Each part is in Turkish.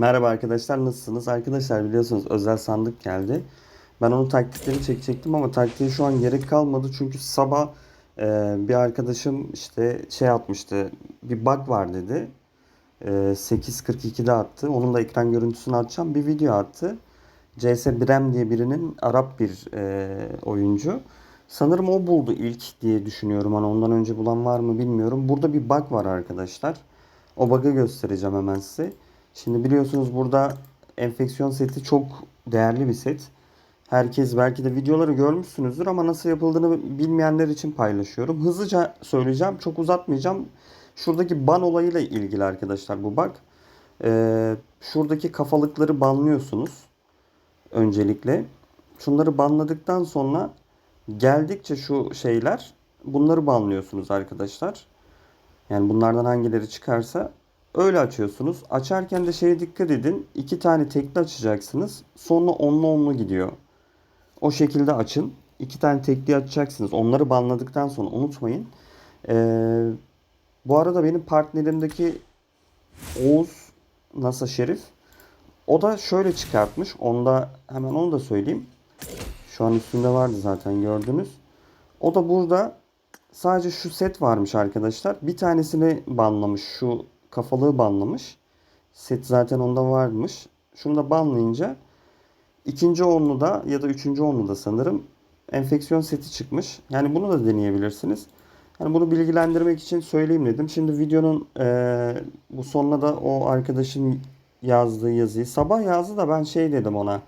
Merhaba arkadaşlar nasılsınız? Arkadaşlar biliyorsunuz özel sandık geldi. Ben onun taktiklerini çekecektim ama taktiğe şu an gerek kalmadı. Çünkü sabah e, bir arkadaşım işte şey atmıştı. Bir bug var dedi. E, 8.42'de attı. Onun da ekran görüntüsünü atacağım. Bir video attı. CS Brem diye birinin Arap bir e, oyuncu. Sanırım o buldu ilk diye düşünüyorum. Hani ondan önce bulan var mı bilmiyorum. Burada bir bug var arkadaşlar. O bug'ı göstereceğim hemen size. Şimdi biliyorsunuz burada enfeksiyon seti çok değerli bir set. Herkes belki de videoları görmüşsünüzdür ama nasıl yapıldığını bilmeyenler için paylaşıyorum. Hızlıca söyleyeceğim, çok uzatmayacağım. Şuradaki ban olayıyla ilgili arkadaşlar bu bug. Ee, şuradaki kafalıkları banlıyorsunuz öncelikle. Şunları banladıktan sonra geldikçe şu şeyler bunları banlıyorsunuz arkadaşlar. Yani bunlardan hangileri çıkarsa öyle açıyorsunuz. Açarken de şeye dikkat edin. İki tane tekli açacaksınız. Sonra onlu onlu gidiyor. O şekilde açın. İki tane tekli açacaksınız. Onları banladıktan sonra unutmayın. Ee, bu arada benim partnerimdeki Oğuz NASA Şerif o da şöyle çıkartmış. Onda hemen onu da söyleyeyim. Şu an üstünde vardı zaten gördünüz. O da burada sadece şu set varmış arkadaşlar. Bir tanesini banlamış. Şu kafalığı banlamış. Set zaten onda varmış. Şunu da banlayınca ikinci onlu da ya da üçüncü onlu da sanırım enfeksiyon seti çıkmış. Yani bunu da deneyebilirsiniz. Yani bunu bilgilendirmek için söyleyeyim dedim. Şimdi videonun eee, bu sonuna da o arkadaşın yazdığı yazıyı sabah yazdı da ben şey dedim ona.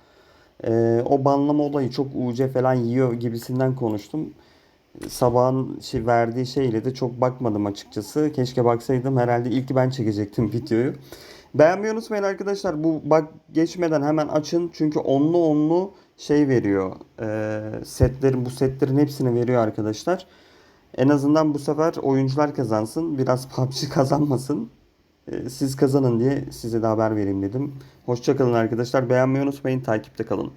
eee, o banlama olayı çok UC falan yiyor gibisinden konuştum. Sabahın şey verdiği şeyle de çok bakmadım açıkçası. Keşke baksaydım. Herhalde ilk ben çekecektim videoyu. Beğenmeyi unutmayın arkadaşlar. Bu bak geçmeden hemen açın. Çünkü onlu onlu şey veriyor. Ee, setlerin bu setlerin hepsini veriyor arkadaşlar. En azından bu sefer oyuncular kazansın. Biraz PUBG kazanmasın. Ee, siz kazanın diye size de haber vereyim dedim. Hoşçakalın arkadaşlar. Beğenmeyi unutmayın. Takipte kalın.